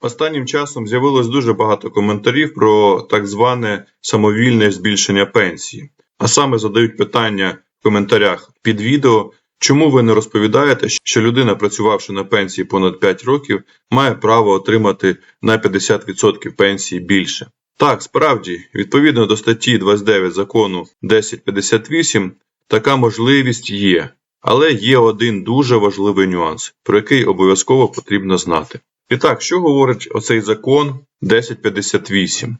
Останнім часом з'явилось дуже багато коментарів про так зване самовільне збільшення пенсії. А саме задають питання в коментарях під відео, чому ви не розповідаєте, що людина, працювавши на пенсії понад 5 років, має право отримати на 50% пенсії більше. Так, справді, відповідно до статті 29 закону 1058, така можливість є. Але є один дуже важливий нюанс, про який обов'язково потрібно знати. І так, що говорить оцей закон 1058?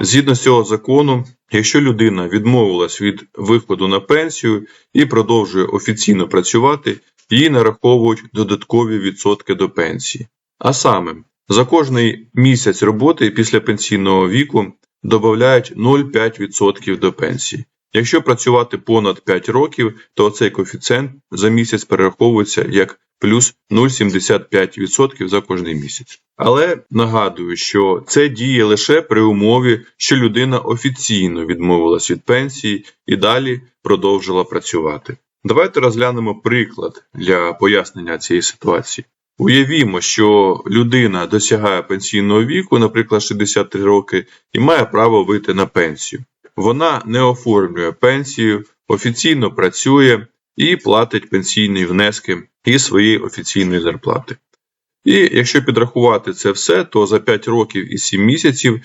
Згідно з цього закону, якщо людина відмовилась від виходу на пенсію і продовжує офіційно працювати, їй нараховують додаткові відсотки до пенсії. А саме, за кожний місяць роботи після пенсійного віку додають 0,5% до пенсії. Якщо працювати понад 5 років, то цей коефіцієнт за місяць перераховується як плюс 0,75% за кожний місяць. Але нагадую, що це діє лише при умові, що людина офіційно відмовилась від пенсії і далі продовжила працювати. Давайте розглянемо приклад для пояснення цієї ситуації. Уявімо, що людина досягає пенсійного віку, наприклад, 63 роки, і має право вийти на пенсію. Вона не оформлює пенсію, офіційно працює і платить пенсійні внески із своєї офіційної зарплати. І якщо підрахувати це все, то за 5 років і 7 місяців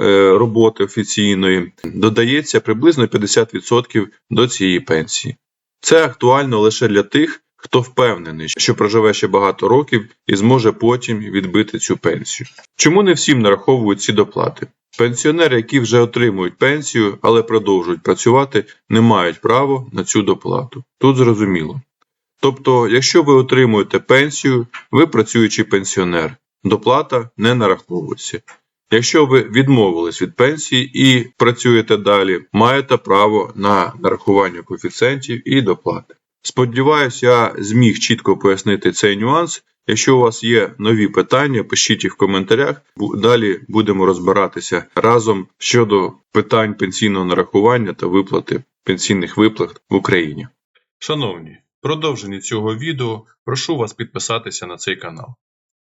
е, роботи офіційної додається приблизно 50% до цієї пенсії. Це актуально лише для тих, хто впевнений, що проживе ще багато років і зможе потім відбити цю пенсію. Чому не всім нараховують ці доплати? Пенсіонери, які вже отримують пенсію, але продовжують працювати, не мають права на цю доплату. Тут зрозуміло. Тобто, якщо ви отримуєте пенсію, ви працюючий пенсіонер, доплата не нараховується. Якщо ви відмовились від пенсії і працюєте далі, маєте право на нарахування коефіцієнтів і доплати. Сподіваюсь, я зміг чітко пояснити цей нюанс. Якщо у вас є нові питання, пишіть їх в коментарях. Далі будемо розбиратися разом щодо питань пенсійного нарахування та виплати пенсійних виплат в Україні. Шановні, в продовженні цього відео прошу вас підписатися на цей канал.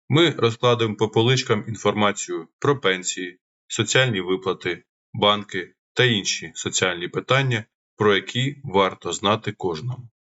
Ми розкладемо по поличкам інформацію про пенсії, соціальні виплати, банки та інші соціальні питання, про які варто знати кожному.